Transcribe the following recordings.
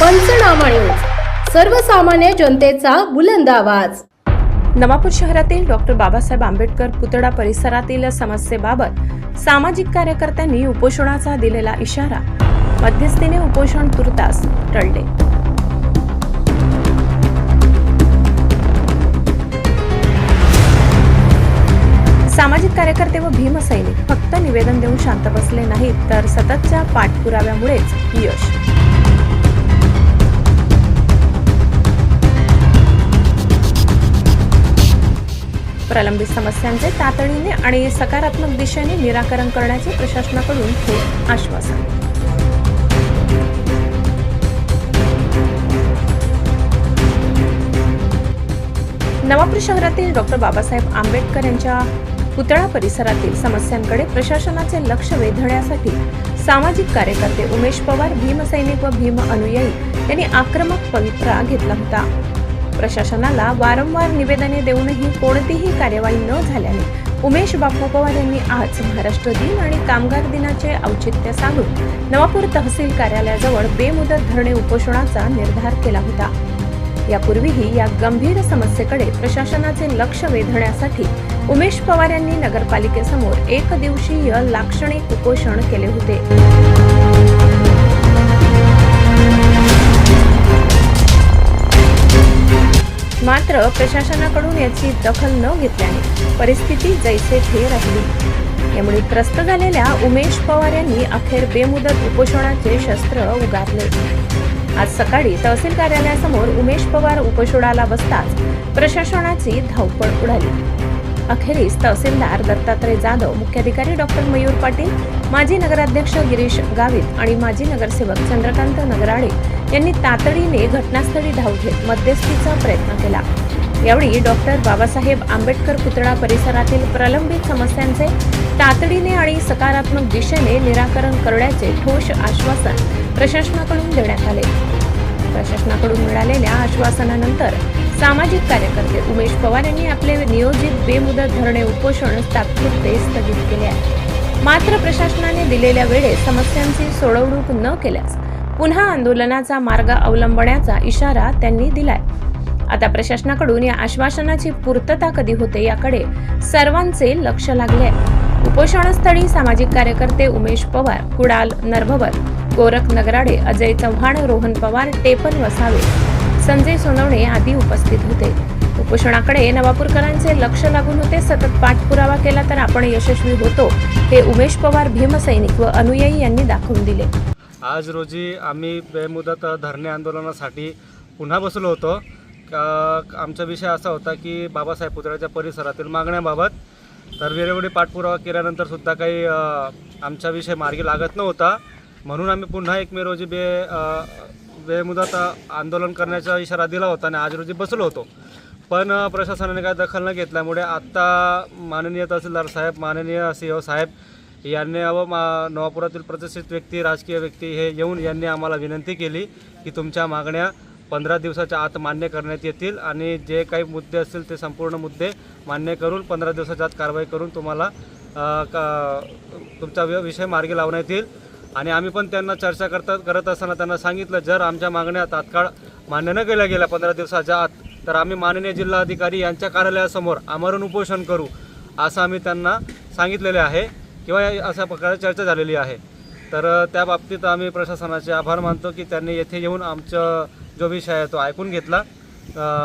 पंचनामा न्यूज. सर्वसामान्य जनतेचा बुलंद आवाज. नवापूर शहरातील डॉक्टर बाबासाहेब आंबेडकर पुतळा परिसरातील समस्येबाबत सामाजिक कार्यकर्त्यांनी उपोषणाचा दिलेला इशारा. मध्यस्थीने उपोषण तुर्तास टळले. सामाजिक कार्यकर्ते व भीमसैनिक फक्त निवेदन देऊन शांत बसले नाहीत तर सततच्या पाठपुराव्यामुळेच यश. प्रलंबित समस्यांचे तातडीने आणि सकारात्मक दिशेने निराकरण करण्याचे प्रशासनाकडून हे आश्वासन. नवापूर शहरातील डॉक्टर बाबासाहेब आंबेडकर यांच्या पुतळा परिसरातील समस्यांकडे प्रशासनाचे लक्ष वेधण्यासाठी सामाजिक कार्यकर्ते उमेश पवार भीमसैनिक व भीम अनुयायी यांनी आक्रमक पवित्रा घेतला होता. प्रशासनाला वारंवार निवेदने देऊनही कोणतीही कार्यवाही न झाल्याने उमेश बापू पवार यांनी आज महाराष्ट्र दिन आणि कामगार दिनाचे औचित्य सांगून नवापूर तहसील कार्यालयाजवळ बेमुदत धरणे उपोषणाचा निर्धार केला होता. यापूर्वीही या गंभीर समस्येकडे प्रशासनाचे लक्ष वेधण्यासाठी उमेश पवार यांनी नगरपालिकेसमोर एक दिवसीय लाक्षणिक उपोषण केले होते. मात्र प्रशासनाकडून याची दखल न घेतल्याने परिस्थिती जैसे थे राहिली. यामुळे त्रस्त झालेल्या उमेश पवार यांनी अखेर बेमुदत उपोषणाचे शस्त्र उगारले. आज सकाळी तहसील कार्यालयासमोर उमेश पवार उपोषणाला बसताच प्रशासनाची धावपळ उडाली. अखेरीस तहसीलदार दत्तात्रय जाधव मुख्याधिकारी डॉक्टर मयूर पाटील माजी नगराध्यक्ष गिरीश गावित आणि माजी नगरसेवक चंद्रकांत नगराळे यांनी तातडीने घटनास्थळी धाव घेत मध्यस्थीचा प्रयत्न केला. यावेळी डॉक्टर बाबासाहेब आंबेडकर पुतळा परिसरातील प्रलंबित समस्यांचे तातडीने आणि सकारात्मक दिशेने निराकरण करण्याचे ठोस आश्वासन प्रशासनाकडून देण्यात आले. प्रशासनाकडून मिळालेल्या आश्वासनानंतर सामाजिक कार्यकर्ते उमेश पवार यांनी आपले नियोजित बेमुदत धरणे उपोषण तात्पुरते स्थगित केले आहे. मात्र प्रशासनाने दिलेल्या वेळेत समस्यांची सोडवणूक न केल्यास पुन्हा आंदोलनाचा मार्ग अवलंबण्याचा इशारा त्यांनी दिलाय. आता प्रशासनाकडून या आश्वासनाची पूर्तता कधी होते याकडे सर्वांचे लक्ष लागले. आहे उपोषणस्थळी सामाजिक कार्यकर्ते उमेश पवार कुडाल नरभवर गोरख नगराडे अजय चव्हाण रोहन पवार टेपन वसावे संजय सोनवणे आदी उपस्थित होते. उपोषणाकडे नवापूरकरांचे लक्ष लागून होते. सतत पाठपुरावा केला तर आपण यशस्वी होतो हे उमेश पवार भीमसैनिक व अनुयायी यांनी दाखवून दिले. आज रोजी आम्ही बेमुदत धरणे आंदोलनासाठी पुन्हा बसलो होतो. का आमचा विषय असा होता की बाबासाहेब पुतळ्याच्या परिसरातील मागण्याबाबत. तर वेळोवेळी पाठपुरावा केल्यानंतर सुद्धा काही आमचा विषय मार्गी लागत नव्हता. म्हणून आम्ही पुन्हा एक मे रोजी बे बेमुदत आंदोलन करण्याचा इशारा दिला होता आणि आज रोजी बसलो होतो. पण प्रशासनाने काय दखल न घेतल्यामुळे आत्ता माननीय तहसीलदार साहेब माननीय सी ओ साहेब यांनी व मा नवापुरातील प्रतिष्ठित व्यक्ती राजकीय व्यक्ती हे येऊन यांनी आम्हाला विनंती केली की तुमच्या मागण्या पंधरा दिवसाच्या आत मान्य करण्यात येतील आणि जे काही मुद्दे असतील ते संपूर्ण मुद्दे मान्य करून पंधरा दिवसाच्या आत कारवाई करून तुम्हाला का तुमचा विषय मार्गी लावण्यात येईल. आणि आम्ही पण त्यांना चर्चा करता करत असताना त्यांना सांगितलं जर आमच्या मागण्या तात्काळ मान्य न केल्या गेल्या पंधरा दिवसाच्या आत तर आम्ही माननीय जिल्हाधिकारी यांच्या कार्यालयासमोर आमरण उपोषण करू असं आम्ही त्यांना सांगितलेले आहे. किंवा या- अशा प्रकारे चर्चा झालेली आहे. तर त्या बाबतीत आम्ही प्रशासनाचे आभार मानतो की त्यांनी येथे येऊन आमचा जो विषय आहे तो ऐकून घेतला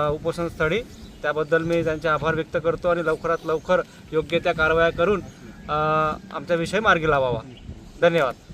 उपोषणस्थळी. त्याबद्दल मी त्यांचे आभार व्यक्त करतो आणि लवकरात लवकर योग्य त्या कारवाया करून आमचा विषय मार्गी लावावा. धन्यवाद.